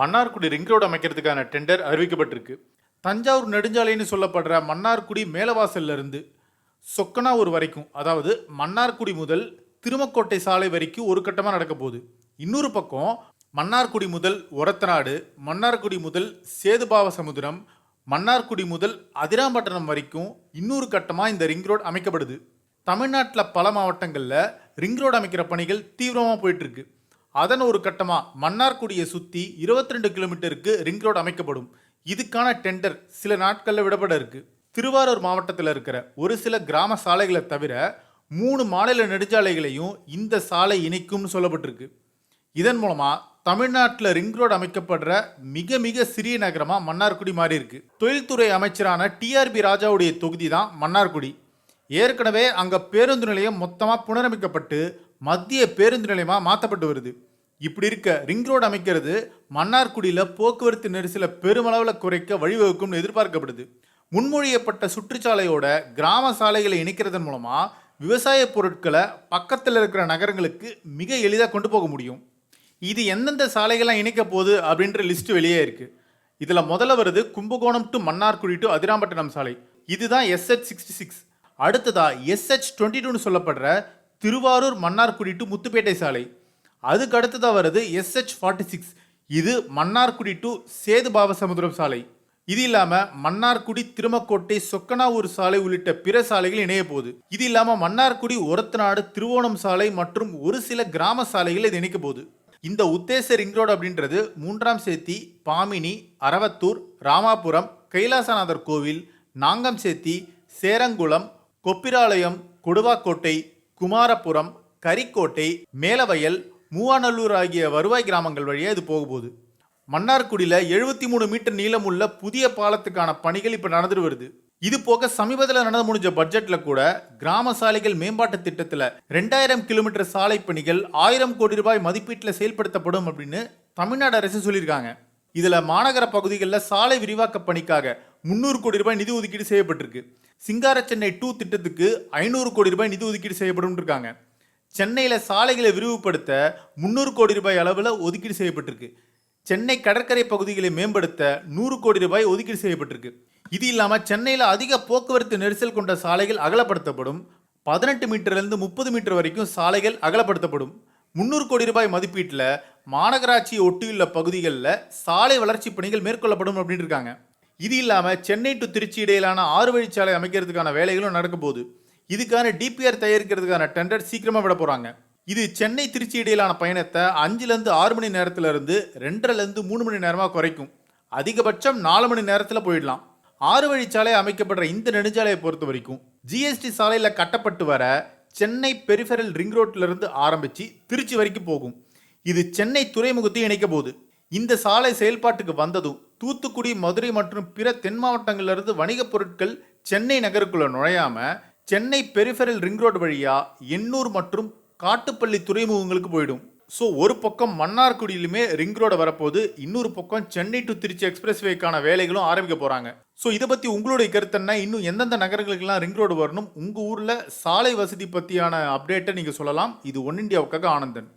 Mannargudi ring road அமைக்கிறதுக்கான tender அறிவிக்கப்பட்டிருக்கு. தஞ்சாவூர் நெடுஞ்சாலைன்னு சொல்லப்படுற மன்னார்குடி மேலவாசல்லிருந்து சொக்கனாவூர் வரைக்கும் அதாவது மன்னார்குடி முதல் திருமக்கோட்டை சாலை வரைக்கும் ஒரு கட்டமாக நடக்க போகுது. இன்னொரு பக்கம் மன்னார்குடி முதல் ஒரத்தநாடு மன்னார்குடி முதல் சேதுபாவ சமுத்திரம் மன்னார்குடி முதல் அதிராம்பட்டினம் வரைக்கும் இன்னொரு கட்டமாக இந்த ரிங் ரோடு அமைக்கப்படுது. தமிழ்நாட்டில் பல மாவட்டங்களில் ரிங் ரோடு அமைக்கிற பணிகள் தீவிரமாக போயிட்டுருக்கு அதன் ஒரு கட்டமாக மன்னார்குடியை சுற்றி 22 ரெண்டு கிலோமீட்டருக்கு ரிங் ரோடு அமைக்கப்படும். இதுக்கான டெண்டர் சில நாட்களில் விடப்பட இருக்கு. திருவாரூர் மாவட்டத்தில் இருக்கிற ஒரு சில கிராம சாலைகளை தவிர மூணு மாநில நெடுஞ்சாலைகளையும் இந்த சாலை இணைக்கும்னு சொல்லப்பட்டிருக்கு. இதன் மூலமாக தமிழ்நாட்டில் ரிங் ரோடு அமைக்கப்படுற மிக மிக சிறிய நகரமாக மன்னார்குடி மாறி இருக்கு தொழில்துறை அமைச்சரான டிஆர்பி ராஜாவுடைய தொகுதி தான் மன்னார்குடி ஏற்கனவே அங்கே பேருந்து நிலையம் மொத்தமாக புனரமைக்கப்பட்டு மத்திய பேருந்து நிலையமாக மாற்றப்பட்டு வருது. இப்படி இருக்க ரிங் ரோடு அமைக்கிறது மன்னார்குடியில் போக்குவரத்து நெரிசலை பெருமளவில் குறைக்க வழிவகுக்கும்னு எதிர்பார்க்கப்படுது. முன்மொழியப்பட்ட சுற்றுச்சாலையோட கிராம சாலைகளை இணைக்கிறதன் மூலமாக விவசாய பொருட்களை பக்கத்தில் இருக்கிற நகரங்களுக்கு மிக எளிதாக கொண்டு போக முடியும். இது எந்தெந்த சாலைகள்லாம் இணைக்க போகுது அப்படின்ற லிஸ்ட்டு வெளியே இருக்குது இதில் முதல்ல வருது கும்பகோணம் டு மன்னார்குடி டு அதிராம்பட்டினம் சாலை. இதுதான் எஸ்ஹெச் சிக்ஸ்டி சிக்ஸ் அடுத்ததா எஸ்ஹெச் டுவெண்ட்டி டூன்னு சொல்லப்படுற திருவாரூர் மன்னார்குடி டு முத்துப்பேட்டை சாலை. அதுக்கு அடுத்ததாக வருது எஸ்ஹெச் ஃபார்ட்டி சிக்ஸ் இது மன்னார்குடி டு சேது பாவசமுத்திரம் சாலை. இது இல்லாமல் மன்னார்குடி திருமக்கோட்டை சொக்கனாவூர் சாலை உள்ளிட்ட பிற சாலைகள் இணைய போகுது. இது இல்லாமல் மன்னார்குடி ஒரத்தநாடு திருவோணம் சாலை மற்றும் ஒரு சில கிராம சாலைகள் இது இணைக்க போகுது. இந்த உத்தேச ரிங் ரோடு அப்படின்றது மூன்றாம் சேத்தி பாமினி அரவத்தூர் ராமாபுரம் கைலாசநாதர் கோவில் நாங்கம் சேத்தி சேரங்குளம் கொப்பிராலயம் கொடுவாக்கோட்டை குமாரபுரம் கரிக்கோட்டை மேலவயல் மூவாநல்லூர் ஆகிய வருவாய் கிராமங்கள் வழியாக இது போக போகுது. மன்னார்குடியில் எழுபத்தி மூணு மீட்டர் நீளமுள்ள புதிய பாலத்துக்கான பணிகள் இப்போ நடந்துட்டு வருது. இது போக சமீபத்தில் நடந்து முடிஞ்ச பட்ஜெட்ல கூட கிராம சாலைகள் மேம்பாட்டு திட்டத்தில் ரெண்டாயிரம் கிலோமீட்டர் சாலை பணிகள் ஆயிரம் கோடி ரூபாய் மதிப்பீட்டில் செயல்படுத்தப்படும் அப்படின்னு தமிழ்நாடு அரசு சொல்லியிருக்காங்க. இதில் மாநகர பகுதிகளில் சாலை விரிவாக்க பணிக்காக முந்நூறு கோடி ரூபாய் நிதி ஒதுக்கீடு செய்யப்பட்டிருக்கு. சிங்கார சென்னை டூ திட்டத்துக்கு ஐநூறு கோடி ரூபாய் நிதி ஒதுக்கீடு செய்யப்படும் இருக்காங்க சென்னையில் சாலைகளை விரிவுபடுத்த முந்நூறு கோடி ரூபாய் அளவில் ஒதுக்கீடு செய்யப்பட்டிருக்கு. சென்னை கடற்கரை பகுதிகளை மேம்படுத்த நூறு கோடி ரூபாய் ஒதுக்கீடு செய்யப்பட்டிருக்கு. இது இல்லாமல் சென்னையில் அதிக போக்குவரத்து நெரிசல் கொண்ட சாலைகள் அகலப்படுத்தப்படும். பதினெட்டு மீட்டர்லேருந்து முப்பது மீட்டர் வரைக்கும் சாலைகள் அகலப்படுத்தப்படும். முந்நூறு கோடி ரூபாய் மதிப்பீட்டில் மாநகராட்சியை ஒட்டியுள்ள பகுதிகளில் சாலை வளர்ச்சி பணிகள் மேற்கொள்ளப்படும் அப்படின்னு இருக்காங்க இது இல்லாமல் சென்னை டு திருச்சி இடையிலான ஆறு வழிச்சாலை அமைக்கிறதுக்கான வேலைகளும் நடக்க போகுது இதுக்கான டிபிஆர் தயாரிக்கிறதுக்கான டெண்டர் சீக்கிரமாக விட போகிறாங்க இது சென்னை திருச்சி இடையிலான பயணத்தை அஞ்சுலேருந்து ஆறு மணி நேரத்துல இருந்து ரெண்டரைலேருந்து மூணு மணி நேரமாக குறைக்கும். அதிகபட்சம் நாலு மணி நேரத்தில் போயிடலாம். ஆறு வழிச்சாலை அமைக்கப்படுற இந்த நெடுஞ்சாலையை பொறுத்த வரைக்கும் ஜிஎஸ்டி சாலையில் கட்டப்பட்டு வர சென்னை பெரிஃபெரல் ரிங் ரோட்டிலிருந்து இருந்து ஆரம்பித்து திருச்சி வரைக்கும் போகும். இது சென்னை துறைமுகத்தையும் இணைக்க போகுது. இந்த சாலை செயல்பாட்டுக்கு வந்ததும் தூத்துக்குடி மதுரை மற்றும் பிற தென் மாவட்டங்களிலிருந்து வணிகப் பொருட்கள் சென்னை நகருக்குள்ள நுழையாம சென்னை பெரிஃபெரல் ரிங் ரோடு வழியா எண்ணூர் மற்றும் காட்டுப்பள்ளி துறைமுகங்களுக்கு போயிடும். ஸோ ஒரு பக்கம் மன்னார்குடியிலுமே ரிங் ரோடு வரப்போது இன்னொரு பக்கம் சென்னை டு திருச்சி எக்ஸ்பிரஸ் வேக்கான வேலைகளும் ஆரம்பிக்க போகிறாங்க ஸோ இதை பற்றி உங்களுடைய கருத்து என்ன? இன்னும் எந்தெந்த நகரங்களுக்கெல்லாம் ரிங் ரோடு வரணும்? உங்கள் ஊரில் சாலை வசதி பற்றியான அப்டேட்டை நீங்கள் சொல்லலாம். இது ஒன் இந்தியாவுக்காக ஆனந்தன்.